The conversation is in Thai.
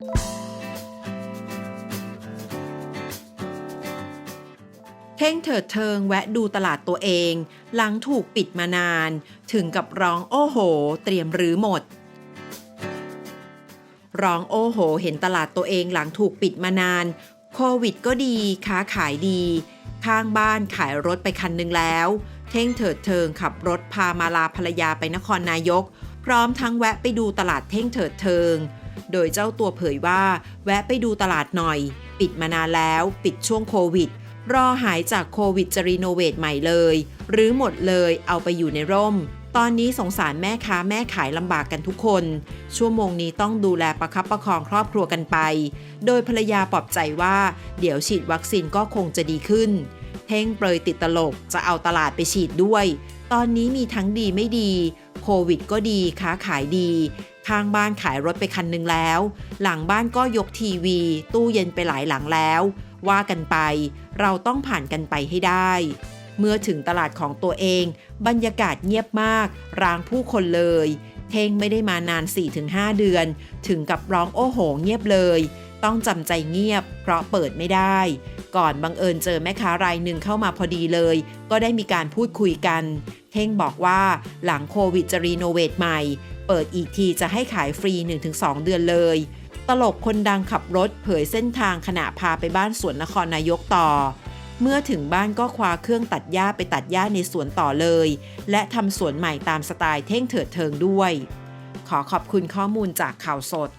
เท่งเถิดเทิงแวะดูตลาดตัวเอง หลังถูกปิดมานาน ถึงกับร้องโอ้โห เตรียมรื้อหมด ร้องโอ้โห เห็นตลาดตัวเองหลังถูกปิดมานาน โควิดก็ดี ค้าขายดี ข้างบ้านขายรถไปคันหนึ่งแล้ว เท่งเถิดเทิงขับรถพามาลาภรรยาไปนครนายก พร้อมทั้งแวะไปดูตลาดเท่งเถิดเทิง โดยเจ้าตัวเผยว่า แวะไปดูตลาดหน่อย ปิดมานานแล้ว ปิดช่วงโควิด รอหายจากโควิดจะรีโนเวทใหม่เลย หรือหมดเลยเอาไปอยู่ในร่ม ตอนนี้สงสารแม่ค้าแม่ขายลำบากกันทุกคน ชั่วโมงนี้ต้องดูแลประคับประคองครอบครัวกันไป โดยภรรยาปลอบใจว่า เดี๋ยวฉีดวัคซีนก็คงจะดีขึ้นเท่งเปรยติดตลกจะเอาตลาดไปฉีดด้วย ตอนนี้มีทั้งดีไม่ดี โควิดก็ดีค้าขายดี ข้างบ้านขายรถไปคันหนึ่งแล้ว หลังบ้านก็ยกทีวี ตู้เย็นไปหลายหลังแล้ว ว่ากันไป เราต้องผ่านกันไปให้ได้ เมื่อถึงตลาดของตัวเอง บรรยากาศเงียบมาก ร้างผู้คนเลย เท่งไม่ได้มานาน 4-5 เดือน ถึงกับร้องโอ้โหเงียบเลย ต้องจำใจเงียบ เพราะเปิดไม่ได้ ก่อนบังเอิญเจอแม่ค้ารายหนึ่งเข้ามาพอดีเลย ก็ได้มีการพูดคุยกัน เท่งบอกว่าหลังโควิดจะรีโนเวทใหม่ เปิดอีกทีจะให้ขายฟรี 1-2 เดือนเลย ตลกคนดังขับรถเผยเส้นทางขณะพาไปบ้านสวนนครนายกต่อ เมื่อถึงบ้านก็คว้าเครื่องตัดหญ้าไปตัดหญ้าในสวนต่อเลย และทำสวนใหม่ตามสไตล์เท่งเถิดเทิงด้วย ขอขอบคุณข้อมูลจากข่าวสด